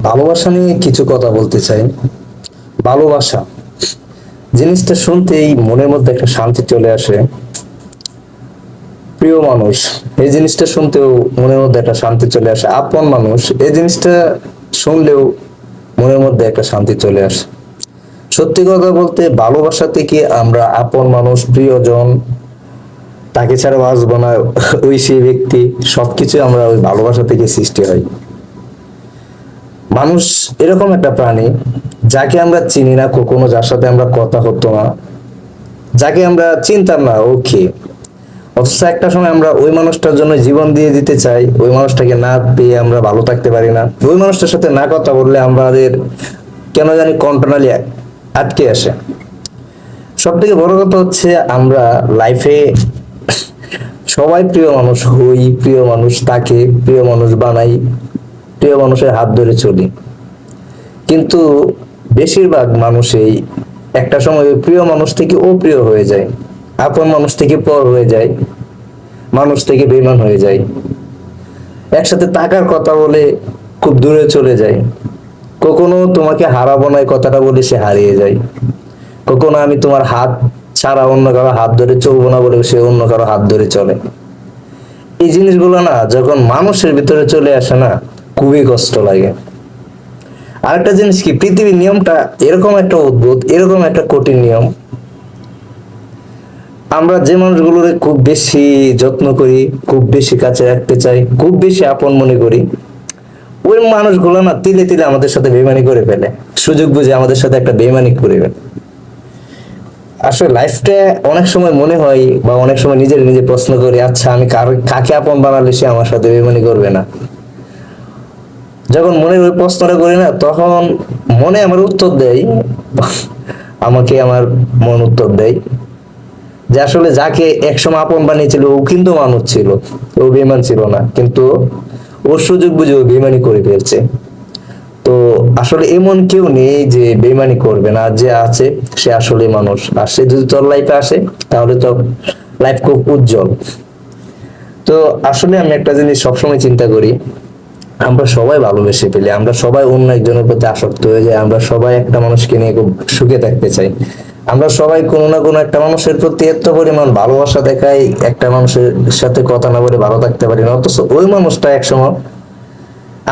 ভালোবাসা নিয়ে কিছু কথা বলতে চাই। ভালোবাসা। জিনিসটা শুনতেই মনের মধ্যে একটা শান্তি চলে আসে। প্রিয় মানুষ, এই জিনিসটা শুনতেও মনের মধ্যে একটা শান্তি চলে আসে। আপন মানুষ, এই জিনিসটা শুনলেও মনের মধ্যে একটা শান্তি চলে আসে। সত্যি কথা বলতে ভালোবাসা থেকে আমরা আপন মানুষ, প্রিয়জন, তাকে ছাড়া বাঁচবো না, ওই সেই ব্যক্তি সবকিছু আমরা ওই ভালোবাসা থেকে সৃষ্টি হয়। মানুষ এরকম একটা প্রাণী যাকে আমরা চিনি না, কখনো যার সাথে আমরা কথা হতো না, যাকে আমরা চিনতাম না, ও ওকে অথচ একটা সময় আমরা ওই মানুষটার জন্য জীবন দিয়ে দিতে চাই, ওই মানুষটাকে না পেয়ে আমরা ভালো থাকতে পারি না। ওই মানুষটার সাথে না কথা বললে আমাদের কেন জানি কন্ট্রোনালি আটকে আসে। সব থেকে বড় কথা হচ্ছে আমরা লাইফে সবাই প্রিয় মানুষ হই, প্রিয় মানুষ তাকে, প্রিয় মানুষ বানাই। প্রিয় মানুষের হাত ধরে চলি। কিন্তু বেশিরভাগ মানুষই একটা সময় প্রিয় মানুষ থেকে অপ্রিয় হয়ে যায়, আপন মানুষ থেকে পর হয়ে যায়, মানুষ থেকে বেমান হয়ে যায়। একসাথে থাকার কথা বলে খুব দূরে চলে যায়। কখনো তোমাকে হারাবো না এই কথাটা বলে সে হারিয়ে যায়। কখনো আমি তোমার হাত ছাড়া অন্য কারও হাত ধরে চলবো না বলে সে অন্য কারও হাত ধরে চলে। এই জিনিসগুলো না যখন মানুষের ভিতরে চলে আসে না খুবই কষ্ট লাগে। আরেকটা জিনিস কি? পৃথিবীর নিয়মটা এরকম একটা অদ্ভুত, এরকম একটা কঠিন নিয়ম। আমরা যে মানুষগুলোরে খুব বেশি যত্ন করি, খুব বেশি কাছে রাখতে চাই, খুব বেশি আপন মনে করি, ওই মানুষগুলো না তিলে তিলে আমাদের সাথে বেমানি করে ফেলে। সুযোগ বুঝে আমাদের সাথে একটা বেমানি করে ফেলে। আসলে লাইফটা অনেক সময় মনে হয় বা অনেক সময় নিজের নিজে প্রশ্ন করি আচ্ছা আমি কার, কাকে আপন বানালে সে আমার সাথে বেমানি করবে না? যখন মনের ওই প্রশ্নটা করি না, তখন মনে আমার উত্তর দেয়, আমাকে আমার মন উত্তর দেয়। যে আসলে যাকে একসময় আপন বানিয়েছিল, ও কিন্তু মানুষ ছিল, ও বেমান ছিল না, কিন্তু ও সুযোগ বুঝে ও বেমানি করে ফেলছে। তো আসলে এমন কেউ নেই যে বেমানি করবে না, যে আছে, সে আসলে মানুষ। আর সে যদি তোর লাইফে আসে, তাহলে তো লাইফ খুব উজ্জ্বল। তো আসলে আমি একটা জিনিস সবসময় চিন্তা করি আমরা সবাই ভালোবেসে ফেলি, আমরা সবাই অন্য একজনের প্রতি আসক্ত হয়ে যাই, আমরা সবাই একটা মানুষকে নিয়ে খুব সুখে থাকতে চাই। আমরা সবাই কোনো না কোনো একটা মানুষের প্রতি এত পরিমাণ ভালোবাসা দেখাই, একটা মানুষের সাথে কথা না বলে ভালো থাকতে পারি না, অথচ ওই মানুষটা একসময়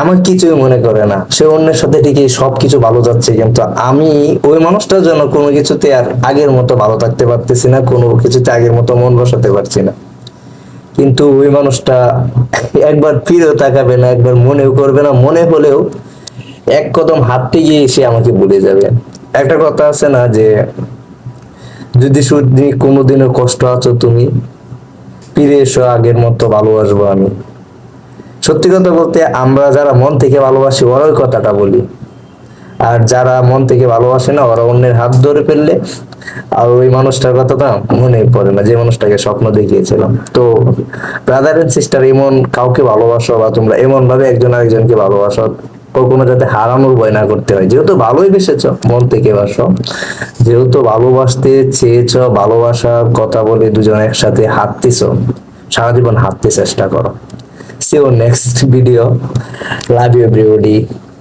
আমার কিছুই মনে করে না। সে অন্যের সাথে ঠিকই সবকিছু ভালো যাচ্ছে, কিন্তু আমি ওই মানুষটার জন্য কোনো কিছুতে আর আগের মতো ভালো থাকতে পারতেছি না, কোনো কিছুতে আগের মতো মন বসাতে পারছি না। কিন্তু ওই মানুষটা একবার ফিরেও তাকাবে না, একবার মনেও করবে না, মনে হলেও এক কদম হাঁটতে গিয়ে এসে আমাকে বলে যাবে। একটা কথা আছে না যে, যদি শুধু কোনোদিনও কষ্ট আছো তুমি, ফিরে এসো, আগের মতো ভালোবাসবো আমি। সত্যি কথা বলতে আমরা যারা মন থেকে ভালোবাসি ওরাই কথাটা বলি। আর যারা মন থেকে ভালোবাসে না, ওরা অন্যের হাত ধরে ফেললে আর ওই মানুষটার কথা না মনে পড়ে না, যে মানুষটাকে স্বপ্ন দেখিয়েছিলাম তো ব্রাদার এন্ড সিস্টার এমন কাউকে ভালোবাসো বা তোমরা এমন ভাবে একজন আরেকজনকে ভালোবাসো, কখনো যাতে হারানোর ভয় না করতে হয় যেহেতু ভালোই বেসেছ, মন থেকে বাসো যেহেতু ভালোবাসতে চেয়েছ, ভালোবাসার কথা বলে দুজন একসাথে হাঁটতেছ, সারা জীবন হাঁটতে চেষ্টা করো See next video. Love you, everybody.